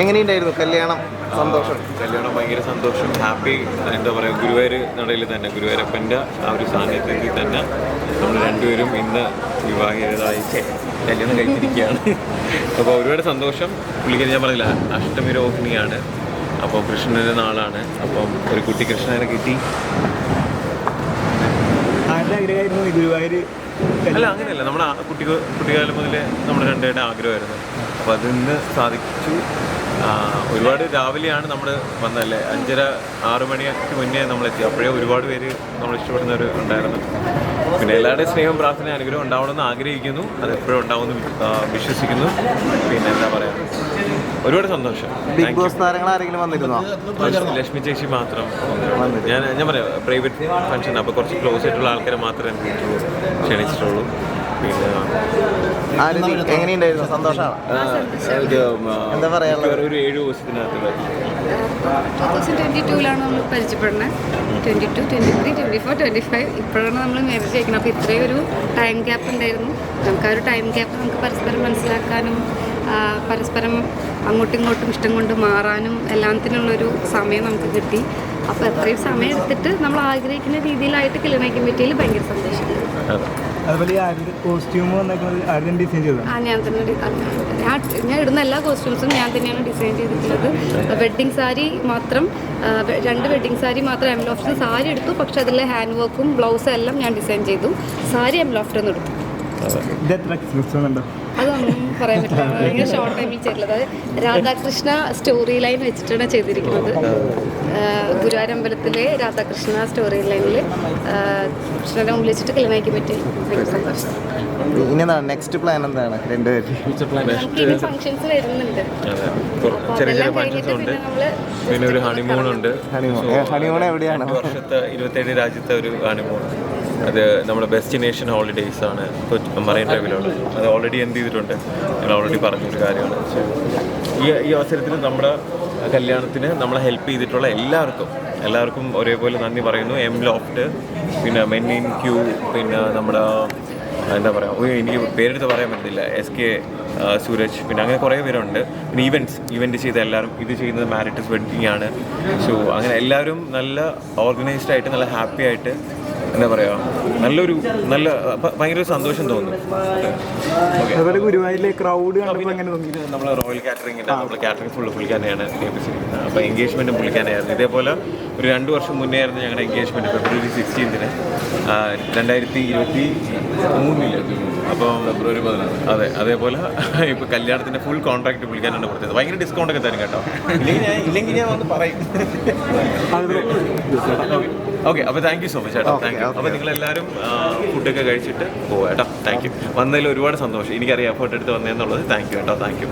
എങ്ങനെയുണ്ടായിരുന്നു കല്യാണം? സന്തോഷം. കല്യാണം ഭയങ്കര സന്തോഷം. ഹാപ്പി എന്താ പറയുക ഗുരുവായൂർ നടയിൽ തന്നെ ഗുരുവായൂരപ്പന്റെ ആ ഒരു സാന്നിധ്യത്തിൽ തന്നെ നമ്മൾ രണ്ടുപേരും ഇന്ന് വിവാഹിതരായി കല്യാണം കഴിച്ചിരിക്കുകയാണ്. അപ്പോൾ ഒരുപാട് സന്തോഷം. പുള്ളിക്കാരി ഞാൻ പറഞ്ഞില്ല അഷ്ടമി രോഹിണിയാണ്. അപ്പോൾ കൃഷ്ണന്റെ നാളാണ്. അപ്പം ഒരു കുട്ടി കൃഷ്ണനെ കിട്ടി. ആരുടെ ആഗ്രഹമായിരുന്നു ഗുരുവായൂർ അല്ല അങ്ങനെയല്ല. നമ്മുടെ കുട്ടികൾ കുട്ടി കുട്ടിക്കാലം മുതലേ നമ്മുടെ രണ്ടുപേരുടെ ആഗ്രഹമായിരുന്നു. അപ്പോൾ അത് സാധിച്ചു. ഒരുപാട് രാവിലെയാണ് നമ്മൾ വന്നതല്ലേ അഞ്ചര ആറ് മണിക്ക് മുന്നേ നമ്മൾ എത്തി അപ്പോഴേ ഒരുപാട് പേര് നമ്മൾ ഇഷ്ടപ്പെടുന്നവർ ഉണ്ടായിരുന്നു. പിന്നെ എല്ലാവരുടെയും സ്നേഹം പ്രാർത്ഥന അനുഗ്രഹം ഉണ്ടാവണമെന്ന് ആഗ്രഹിക്കുന്നു. അത് എപ്പോഴും ഉണ്ടാവുമെന്ന് വിശ്വസിക്കുന്നു. പിന്നെ എന്താ പറയുക ഒരുപാട് സന്തോഷം. ബിഗ് ബോസ് താരങ്ങൾ ആരെങ്കിലും വന്നിരുന്നോ? ലക്ഷ്മി ചേച്ചി മാത്രം. ഞാൻ ഞാൻ പറയാം പ്രൈവറ്റ് ഫംഗ്ഷൻ അപ്പോൾ കുറച്ച് ക്ലോസ് ആയിട്ടുള്ള ആൾക്കാരെ മാത്രമേ ക്ഷണിച്ചിട്ടുള്ളൂ. പിന്നെ എങ്ങനെയുണ്ടായിരുന്നു? സന്തോഷമാണ്? എന്താ പറയാനുള്ളത്? ഒരു ഏഴ് ദിവസത്തിനകത്ത് വരും ടൂ തൗസൻഡ് ട്വന്റി ടൂവിലാണ് നമ്മൾ പരിചയപ്പെടുന്നത് twenty two twenty three twenty four twenty five ഇപ്പോഴാണ് നമ്മൾ മാരേജ് കഴിക്കുന്നത് അപ്പോൾ ഇത്രയും ഒരു ടൈം ഗ്യാപ്പ് ഉണ്ടായിരുന്നു. നമുക്ക് ആ ഒരു ടൈം ഗ്യാപ്പ് നമുക്ക് പരസ്പരം മനസ്സിലാക്കാനും പരസ്പരം അങ്ങോട്ടും ഇങ്ങോട്ടും ഇഷ്ടം കൊണ്ട് മാറാനും എല്ലാത്തിനുള്ളൊരു സമയം നമുക്ക് കിട്ടി. അപ്പോൾ എത്രയും സമയം എടുത്തിട്ട് നമ്മൾ ആഗ്രഹിക്കുന്ന രീതിയിലായിട്ട് കിളിനയ്ക്കാൻ പറ്റിയതിൽ ഭയങ്കര സന്തോഷമുണ്ട് അതെ. അതുപോലെ ആരുടെ കോസ്റ്റ്യൂം വന്നേക്കുന്നത് ആരും ഡിസൈൻ ചെയ്തത് ആ ഞാൻ തന്നെ ഞാൻ ഞാൻ ഇടുന്ന എല്ലാ കോസ്റ്റ്യൂംസും ഞാൻ തന്നെയാണ് ഡിസൈൻ ചെയ്തിട്ടുള്ളത്. വെഡ്ഡിങ് സാരി മാത്രം രണ്ട് വെഡ്ഡിങ് സാരി മാത്രം എം ലോഫ്റ്റ് സാരി എടുത്തു. പക്ഷെ അതിലെ ഹാൻഡ് വർക്കും ബ്ലൗസും എല്ലാം ഞാൻ ഡിസൈൻ ചെയ്തു. സാരി എം ലോഫ്റ്റ് നിന്ന് എടുത്തു. എക്സ്പെൻസ് ഉണ്ടോ? അതൊന്നും പറയാൻ പറ്റില്ല. ഭയങ്കര ഷോർട്ട് ടൈമിൽ ചെയ്തിട്ടുള്ളത്. അത് രാധാകൃഷ്ണ സ്റ്റോറി ലൈൻ വെച്ചിട്ടാണ് ചെയ്തിരിക്കുന്നത്. ഗുരുവാരമ്പലത്തിലെ രാധാകൃഷ്ണ സ്റ്റോറി ലൈനിൽ കൃഷ്ണനെ മുമ്പിൽ വെച്ചിട്ട് കല്യാണിക്ക് പറ്റി ഭയങ്കര സന്തോഷം. ഇനി നെക്സ്റ്റ് പ്ലാൻ എന്താണ്? രണ്ടുപേരും. ഫങ്ഷൻസ് വരുന്നുണ്ട്. അതെ. ചെറിയ ചെറിയ ഉണ്ട്. പിന്നെ ഒരു ഹണിമൂൺ ഉണ്ട്. ഹണിമൂൺ ഹണിമൂൺ എവിടെയാണ്? വർഷത്തെ ഇരുപത്തേഴ് രാജ്യത്തെ ഒരു ഹണിമൂൺ അത് നമ്മുടെ ഡെസ്റ്റിനേഷൻ ഹോളിഡേയ്സ് ആണ്. മറൈൻ ഡ്രൈവിലുള്ളത്. അത് ഓൾറെഡി എന്ത് ചെയ്തിട്ടുണ്ട്? ഞങ്ങൾ ഓൾറെഡി പറഞ്ഞൊരു കാര്യമാണ്. ഈ ഈ അവസരത്തിൽ നമ്മുടെ കല്യാണത്തിന് നമ്മളെ ഹെൽപ്പ് ചെയ്തിട്ടുള്ള എല്ലാവർക്കും എല്ലാവർക്കും ഒരേപോലെ നന്ദി പറയുന്നു. എം ലോഫ്റ്റ് പിന്നെ മെൻ ഇൻ ക്യൂ പിന്നെ നമ്മുടെ എന്താ പറയുക എനിക്ക് പേരെടുത്ത് പറയാൻ പറ്റുന്നില്ല എസ് കെ സൂരജ് പിന്നെ അങ്ങനെ കുറേ പേരുണ്ട്. പിന്നെ ഈവന്റ്സ് ഇവന്റ് ചെയ്ത എല്ലാവരും ഇത് ചെയ്യുന്നത് മാരിറ്റസ് വെഡ്ഡിങ് ആണ്. സോ അങ്ങനെ എല്ലാവരും നല്ല ഓർഗനൈസ്ഡ് ആയിട്ട് നല്ല ഹാപ്പി ആയിട്ട് എന്താ പറയുക നല്ലൊരു നല്ല ഭയങ്കര സന്തോഷം തോന്നുന്നു അതുപോലെ ഗുരുവായൂരിലെ ക്രൗഡ് കണ്ടപ്പോൾ എങ്ങനെ തോന്നി? നമ്മൾ റോയൽ കാറ്ററിംഗിന്റെ നമ്മൾ കാറ്ററിംഗ് ഫുള്ള് പുള്ളിക്കാനെയാണ് ഏൽപ്പിച്ചിരിക്കുന്നത് അപ്പോൾ എൻഗേജ്മെന്റും പുള്ളിക്കാനായിരുന്നു ഇതേപോലെ ഒരു രണ്ട് വർഷം മുന്നേ ആയിരുന്നു ഞങ്ങളുടെ എൻഗേജ്മെന്റ് ഫെബ്രുവരി സിക്സ്റ്റീൻത്തിന് രണ്ടായിരത്തി ഇരുപത്തി മൂന്നിൽ. അപ്പോൾ ഫെബ്രുവരി പതിനാറ് അതെ അതേപോലെ ഇപ്പോൾ കല്യാണത്തിന്റെ ഫുൾ കോൺട്രാക്ട് പുള്ളിക്കാനാണ് കൊടുത്തത്. ഭയങ്കര ഡിസ്കൗണ്ട് ഒക്കെ തരും കേട്ടോ. ഇല്ലെങ്കിൽ ഞാൻ ഇല്ലെങ്കിൽ ഞാൻ വന്ന് പറയും. ഓക്കെ അപ്പോൾ താങ്ക് യു സോ മച്ച് ചേട്ടാ. താങ്ക് യു അപ്പൊ അപ്പോൾ നിങ്ങളെല്ലാവരും ഫുഡൊക്കെ കഴിച്ചിട്ട് പോവാം കേട്ടോ. താങ്ക് യു വന്നതിൽ ഒരുപാട് സന്തോഷം. എനിക്കറിയാം എഫേർട്ട് എടുത്ത് വന്നതെന്നുള്ളത്. താങ്ക് യു കേട്ടോ. Thank you